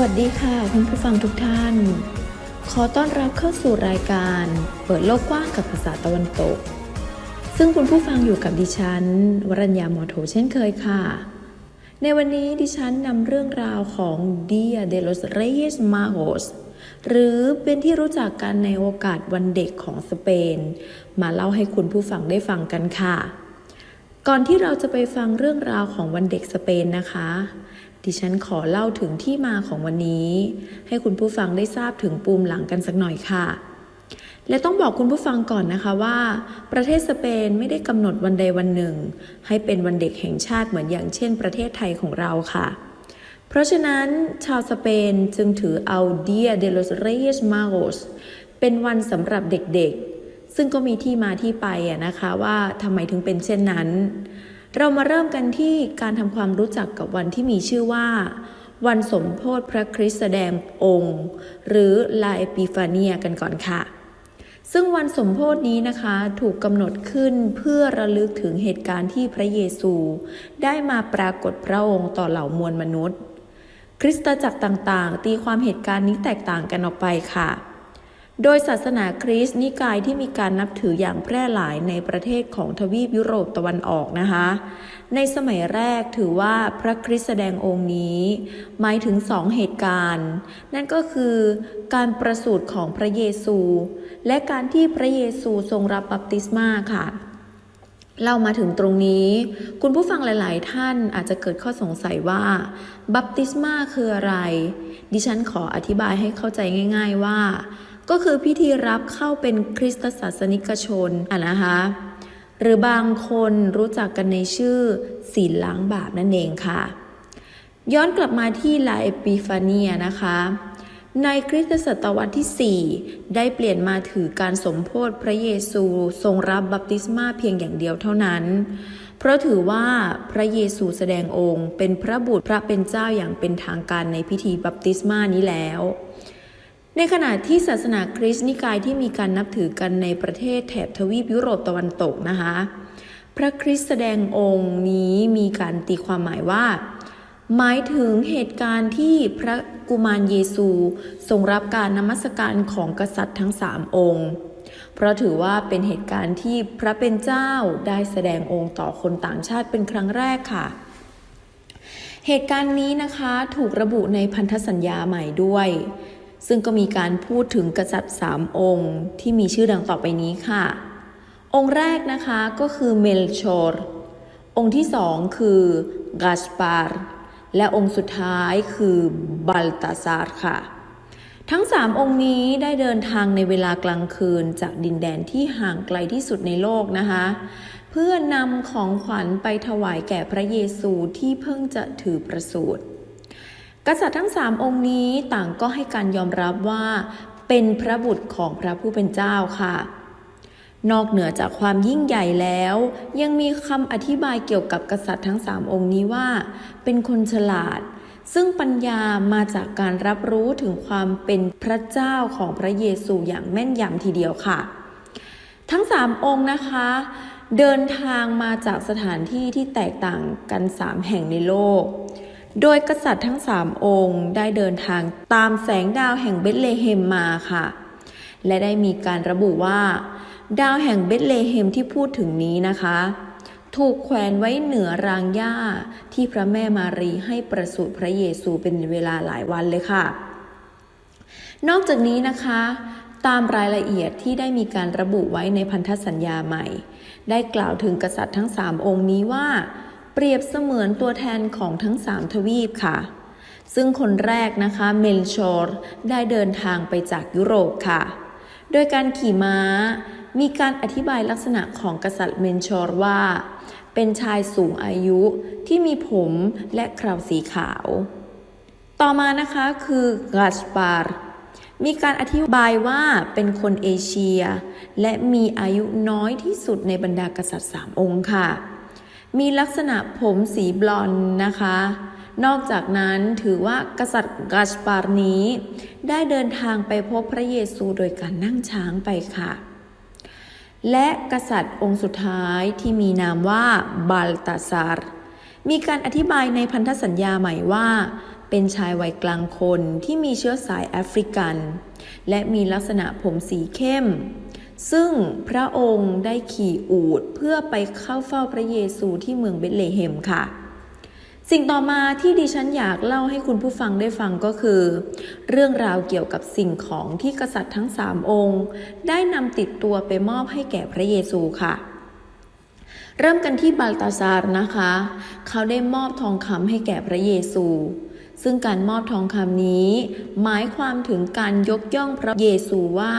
วัสดีค่ะ คุณผู้ฟังทุกท่าน ขอต้อนรับเข้าสู่รายการ เปิดโลกกว้างกับภาษาตะวันตก ซึ่งคุณผู้ฟังอยู่กับดิฉัน วรัญญาหมอโถเช่นเคยค่ะ ในวันนี้ดิฉันนำเรื่องราวของ Dia de los Reyes Magos หรือเป็นที่รู้จักกันในโอกาสวันเด็กของสเปน มาเล่าให้คุณผู้ฟังได้ฟังกันค่ะ ก่อนที่เราจะไปฟังเรื่องราวของวันเด็กสเปนนะคะ ดิฉันขอเล่าถึงที่มาของวันนี้ ให้คุณผู้ฟังได้ทราบถึงปูมหลังกันสักหน่อยค่ะ และต้องบอกคุณผู้ฟังก่อนนะคะว่า ประเทศสเปนไม่ได้กำหนดวันใดวันหนึ่ง ให้เป็นวันเด็กแห่งชาติเหมือนอย่างเช่น ประเทศไทยของเราค่ะ เพราะฉะนั้นชาวสเปนจึงถือเอา Dia de los Reyes Magos เป็นวันสำหรับเด็กๆ ซึ่งก็มีที่มาที่ไปนะคะว่าทำไมถึงเป็นเช่นนั้น เรามาเริ่มกันที่การทำความรู้จักกับวันที่มีชื่อว่า วันสมโพธิพระคริสต์แสดงองค์ หรือลาเอปิฟาเนียกันก่อนค่ะ ซึ่งวันสมโพธินี้นะคะถูกกำหนดขึ้นเพื่อระลึกถึงเหตุการณ์ที่พระเยซู ได้มาปรากฏพระองค์ต่อเหล่ามวลมนุษย์ คริสตจักรต่างๆ ตีความเหตุการณ์นี้แตกต่างกันออกไปค่ะ โดยศาสนาคริสต์นิกายที่มีการนับถืออย่างแพร่หลายในประเทศของทวีปยุโรปตะวันออกนะคะ ในสมัยแรกถือว่าพระคริสต์แสดงองค์นี้ หมายถึงสองเหตุการณ์ นั่นก็คือการประสูติของพระเยซู และการที่พระเยซูทรงรับบัพติศมาค่ะเล่ามาถึงตรงนี้ คุณผู้ฟังหลาย ๆ ท่านอาจจะเกิดข้อสงสัยว่า บัพติศมาคืออะไร ดิฉันขออธิบายให้เข้าใจง่าย ๆ ว่า ก็คือพิธีรับเข้าเป็นคริสตศาสนิกชนอะนะคะหรือบางคนรู้จักกันในชื่อศีลล้างบาปนั่นเองค่ะ ย้อนกลับมาที่ลาเอปิฟาเนียนะคะ ในคริสตศตวรรษที่ 4 ได้เปลี่ยนมาถือการสมโพธิพระเยซูทรงรับบัพติศมาเพียงอย่างเดียวเท่านั้น เพราะถือว่าพระเยซูแสดงองค์ เป็นพระบุตรพระเป็นเจ้าอย่างเป็นทางการในพิธีบัพติศมานี้แล้ว ในขณะที่ศาสนาคริสต์นิกายที่มีการนับถือกันในประเทศแถบทวีปยุโรปตะวันตกนะคะ พระคริสต์แสดงองค์นี้มีการตีความหมายว่า หมายถึงเหตุการณ์ที่พระกุมารเยซูทรงรับการนมัสการของกษัตริย์ทั้งสามองค์ เพราะถือว่าเป็นเหตุการณ์ที่พระเป็นเจ้าได้แสดงองค์ต่อคนต่างชาติเป็นครั้งแรกค่ะเหตุการณ์นี้นะคะถูกระบุในพันธสัญญาใหม่ด้วย ซึ่งก็มีการพูดถึงกษัตริย์สามองค์ที่มีชื่อดังต่อไปนี้ค่ะ องค์แรกนะคะก็คือเมลชอร์องค์ที่สองคือกาสปาร์และองค์สุดท้ายคือบัลตาซาร์ค่ะ ทั้งสามองค์นี้ได้เดินทางในเวลากลางคืนจากดินแดนที่ห่างไกลที่สุดในโลกนะคะ เพื่อนำของขวัญไปถวายแก่พระเยซูที่เพิ่งจะถือประสูติ กษัตริย์ทั้งสามองค์นี้ต่างก็ให้การยอมรับว่า เป็นพระบุตรของพระผู้เป็นเจ้าค่ะ นอกเหนือจากความยิ่งใหญ่แล้ว ยังมีคำอธิบายเกี่ยวกับกษัตริย์ทั้งสามองค์นี้ว่า เป็นคนฉลาด ซึ่งปัญญามาจากการรับรู้ถึงความเป็นพระเจ้าของพระเยซูอย่างแม่นยำทีเดียวค่ะ ทั้งสามองค์นะคะเดินทางมาจากสถานที่ที่แตกต่างกันสามแห่งในโลก โดยกษัตริย์ทั้งสามองค์ได้เดินทางตามแสงดาวแห่งเบธเลเฮมมาค่ะ และได้มีการระบุว่า ดาวแห่งเบธเลเฮมที่พูดถึงนี้นะคะ ถูกแขวนไว้เหนือรางหญ้าที่พระแม่มารีให้ประสูติพระเยซูเป็นเวลาหลายวันเลยค่ะ นอกจากนี้นะคะตามรายละเอียดที่ได้มีการระบุไว้ในพันธสัญญาใหม่ ได้กล่าวถึงกษัตริย์ทั้งสามองค์นี้ว่า เปรียบเสมือนตัวแทนของทั้งสามทวีปค่ะ ซึ่งคนแรกนะคะเมลชอร์ได้เดินทางไปจากยุโรปค่ะ โดยการขี่ม้ามีการอธิบายลักษณะของกษัตริย์เมนชอร์ว่า เป็นชายสูงอายุที่มีผมและคราวสีขาว ต่อมานะคะคือกาสปาร์มีการอธิบายว่าเป็นคนเอเชีย และมีอายุน้อยที่สุดในบรรดากษัตริย์สามองค์ค่ะ มีลักษณะผมสีบลอนนะคะ นอกจากนั้นถือว่ากษัตริย์กาสปาร์นี้ ได้เดินทางไปพบพระเยซูโดยการนั่งช้างไปค่ะ และกษัตริย์องค์สุดท้ายที่มีนามว่าบัลตาซาร์มีการอธิบายในพันธสัญญาใหม่ว่า เป็นชายวัยกลางคนที่มีเชื้อสายแอฟริกัน และมีลักษณะผมสีเข้ม ซึ่งพระองค์ได้ขี่อูฐเพื่อไปเข้าเฝ้าพระเยซูที่เมืองเบธเลเฮมค่ะ สิ่งต่อมาที่ดิฉันอยากเล่าให้คุณผู้ฟังได้ฟังก็คือ เรื่องราวเกี่ยวกับสิ่งของที่กษัตริย์ทั้งสามองค์ ได้นำติดตัวไปมอบให้แก่พระเยซูค่ะเริ่มกันที่บัลตาซาร์นะคะ เขาได้มอบทองคำให้แก่พระเยซู ซึ่งการมอบทองคำนี้ หมายความถึงการยกย่องพระเยซูว่า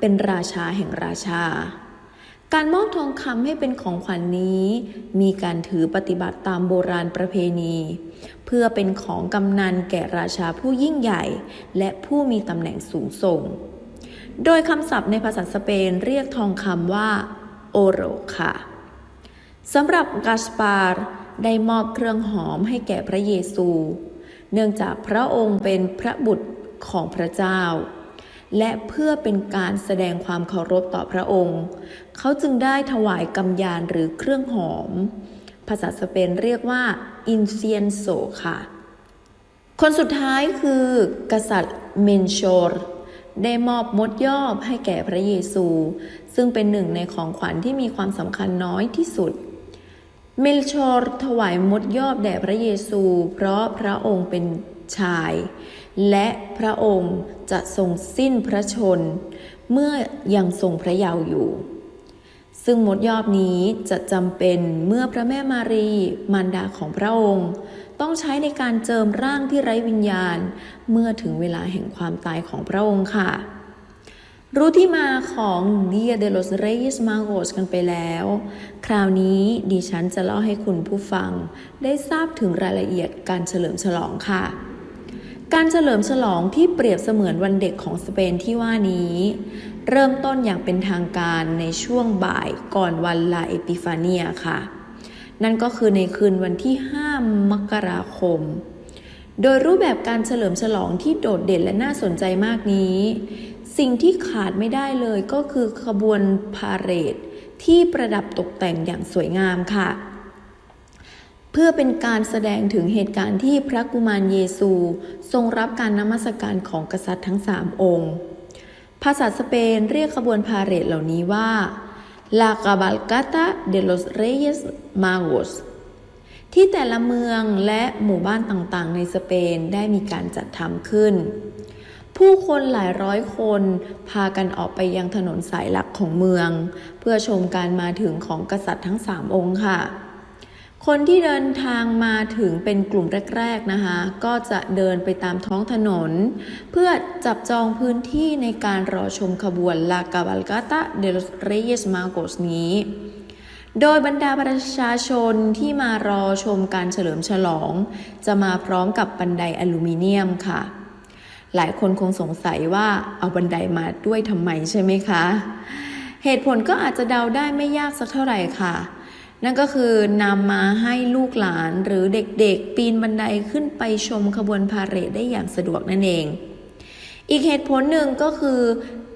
เป็นราชาแห่งราชา การมอบทองคำให้เป็นของขวัญนนี้ มีการถือปฏิบัติตามโบราณประเพณี เพื่อเป็นของกำนันแก่ราชาผู้ยิ่งใหญ่ และผู้มีตำแหน่งสูงส่ง โดยคำศัพท์ในภาษาสเปนเรียกทองคำว่าโอโรค่ะสำหรับกาสปาร์ได้มอบเครื่องหอมให้แก่พระเยซู เนื่องจากพระองค์เป็นพระบุตรของพระเจ้า และเพื่อเป็นการแสดงความเคารพต่อพระองค์ เขาจึงได้ถวายกำยานหรือเครื่องหอม ภาษาสเปนเรียกว่าอินเซียนโซค่ะ คนสุดท้ายคือกษัตริย์เมนโชรได้มอบมดยอบให้แก่พระเยซู ซึ่งเป็นหนึ่งในของขวัญที่มีความสำคัญน้อยที่สุด มลชอร์ถวายมดยอบแด่พระเยซู เพราะพระองค์เป็นชาย และพระองค์จะทรงสิ้นพระชน เมื่อยังทรงพระเยาว์อยู่ ซึ่งมดยอบนี้จะจำเป็นเมื่อพระแม่มารี มารดาของพระองค์ ต้องใช้ในการเจิมร่างที่ไร้วิญญาณ เมื่อถึงเวลาแห่งความตายของพระองค์ค่ะ รู้ที่มาของ Dia de los Reyes Magos กันไปแล้ว คราวนี้ดิฉันจะเล่าให้คุณผู้ฟัง ได้ทราบถึงรายละเอียดการเฉลิมฉลองค่ะ การเฉลิมฉลองที่เปรียบเสมือนวันเด็กของสเปนที่ว่านี้ เริ่มต้นอย่างเป็นทางการในช่วงบ่ายก่อนวันลาเอปิฟาเนียค่ะ นั่นก็คือในคืนวันที่ 5 มกราคมโดยรูปแบบการเฉลิมฉลองที่โดดเด่นและน่าสนใจมากนี้ สิ่งที่ขาดไม่ได้เลยก็คือขบวนพาเหรดที่ประดับตกแต่งอย่างสวยงามค่ะ เพื่อเป็นการแสดงถึงเหตุการณ์ที่พระกุมารเยซู ทรงรับการนมัสการของกษัตริย์ทั้งสามองค์ ภาษาสเปนเรียกขบวนพาเหรดเหล่านี้ว่า La cabalgata de los Reyes Magos ที่แต่ละเมืองและหมู่บ้านต่างๆ ในสเปนได้มีการจัดทำขึ้น ผู้คนหลายร้อยคน พากันออกไปยังถนนสายหลักของเมือง เพื่อชมการมาถึงของกษัตริย์ทั้งสามองค์ค่ะ คนที่เดินทางมาถึงเป็นกลุ่มแรก ๆนะคะ ก็จะเดินไปตามท้องถนน เพื่อจับจองพื้นที่ในการรอชมขบวน La Cabalgata de los Reyes Magos นี้โดยบรรดาประชาชนที่มารอชมการเฉลิมฉลอง จะมาพร้อมกับบันไดอลูมิเนียมค่ะ หลายคนคงสงสัยว่าเอาบันไดมาด้วยทำไมใช่ไหมคะ เหตุผลก็อาจจะเดาได้ไม่ยากสักเท่าไหร่ค่ะ นั่นก็คือนำมาให้ลูกหลานหรือเด็กๆ ปีนบันไดขึ้นไปชมขบวนพาเหรดได้อย่างสะดวกนั่นเอง อีกเหตุผลหนึ่งก็คือ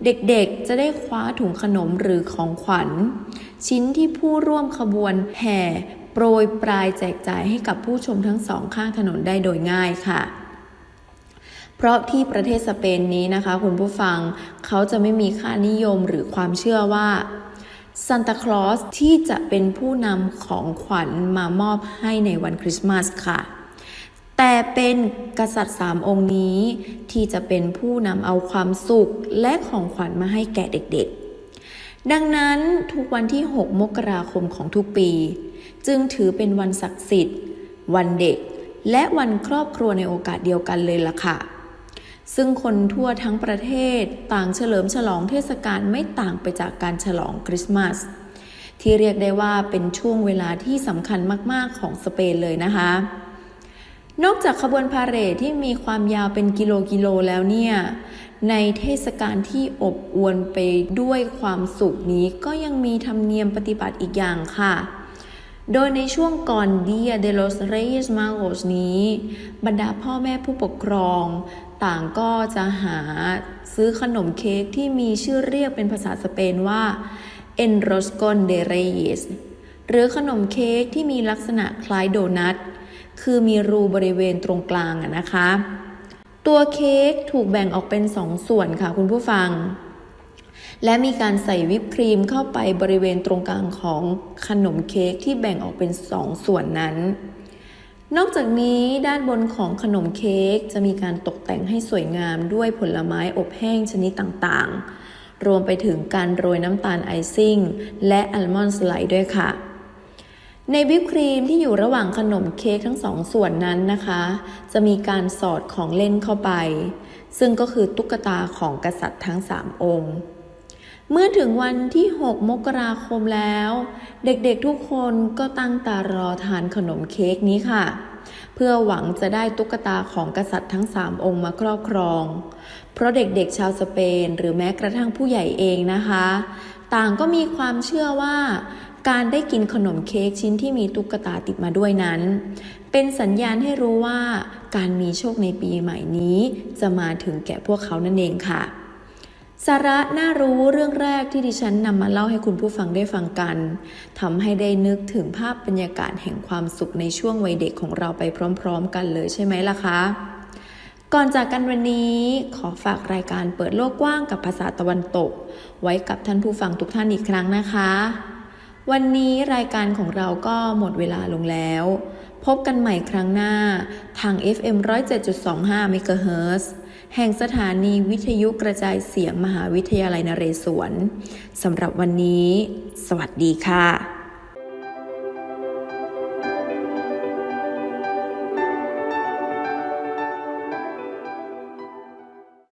เด็กๆ จะได้คว้าถุงขนมหรือของขวัญ ชิ้นที่ผู้ร่วมขบวนแห่โปรยปลายแจกจ่ายให้กับผู้ชมทั้งสองข้างถนนได้โดยง่ายค่ะ เพราะที่ประเทศสเปนนี้นะคะคุณผู้ฟังเขาจะไม่มีค่านิยมหรือความเชื่อว่าซานตาคลอสที่จะเป็นผู้นำของขวัญมามอบให้ในวันคริสต์มาสค่ะ แต่เป็นกษัตริย์สามองค์นี้ที่จะเป็นผู้นำเอาความสุขและของขวัญมาให้แก่เด็กๆ ดังนั้นทุกวันที่ 6 มกราคมของทุกปี จึงถือเป็นวันศักดิ์สิทธิ์ วันเด็ก และวันครอบครัวในโอกาสเดียวกันเลยล่ะค่ะ ซึ่งคนทั่วทั้งประเทศต่างเฉลิมฉลองเทศกาลไม่ต่างไปจากการฉลองคริสต์มาสที่เรียกได้ว่าเป็นช่วงเวลาที่สำคัญมาก ๆ ของสเปนเลยนะคะ นอกจากขบวนพาเหรดที่มีความยาวเป็นกิโลกิโลแล้วเนี่ย ในเทศกาลที่อบอวลไปด้วยความสุขนี้ก็ยังมีธรรมเนียมปฏิบัติอีกอย่างค่ะ โดยในช่วงก่อน Dia de los Reyes Magos นี้ บรรดาพ่อแม่ผู้ปกครอง ต่างก็จะหาซื้อขนมเค้กที่มีชื่อเรียกเป็นภาษาสเปนว่า En Roscon de Reyes หรือขนมเค้กที่มีลักษณะคล้ายโดนัท คือมีรูบริเวณตรงกลางนะคะ ตัวเค้กถูกแบ่งออกเป็นสองส่วนค่ะคุณผู้ฟัง และมีการใส่วิปครีมเข้าไปบริเวณตรงกลางของขนมเค้กที่แบ่งออกเป็นสองส่วนนั้น นอกจากนี้ด้านบนของขนมเค้กจะมีการตกแต่งให้สวยงามด้วยผลไม้อบแห้งชนิดต่างๆ รวมไปถึงการโรยน้ำตาลไอซิ่ง และอัลมอนด์สไลด์ด้วยค่ะ ในวิปครีมที่อยู่ระหว่างขนมเค้กทั้งสองส่วนนั้นนะคะ จะมีการสอดของเล่นเข้าไป ซึ่งก็คือตุ๊กตาของกษัตริย์ทั้ง 3 องค์ เมื่อถึงวันที่ 6 มกราคมแล้ว เด็กๆทุกคนก็ตั้งตารอทานขนมเค้กนี้ค่ะ เพื่อหวังจะได้ตุ๊กตาของกษัตริย์ทั้ง 3 องค์มาครอบครอง เพราะเด็กๆชาวสเปนหรือแม้กระทั่งผู้ใหญ่เองนะคะ ต่างก็มีความเชื่อว่า การได้กินขนมเค้กชิ้นที่มีตุ๊กตาติดมาด้วยนั้น เป็นสัญญาณให้รู้ว่าการมีโชคในปีใหม่นี้ จะมาถึงแก่พวกเขานั่นเองค่ะ สาระน่ารู้เรื่องแรกที่ดิฉันนำมาเล่าให้คุณผู้ฟังได้ฟังกันทำให้ได้นึกถึงภาพบรรยากาศแห่งความสุขในช่วงวัยเด็กของเราไปพร้อม ๆ กันเลยใช่ไหมล่ะคะ ก่อนจากกันวันนี้ขอฝากรายการเปิดโลกกว้างกับภาษาตะวันตก ไว้กับท่านผู้ฟังทุกท่านอีกครั้งนะคะ วันนี้รายการของเราก็หมดเวลาลงแล้ว พบกันใหม่ครั้งหน้าทาง FM 107.25 MHz แห่งสถานีวิทยุกระจายเสียงมหาวิทยาลัยนเรศวรสำหรับวันนี้ สวัสดีค่ะ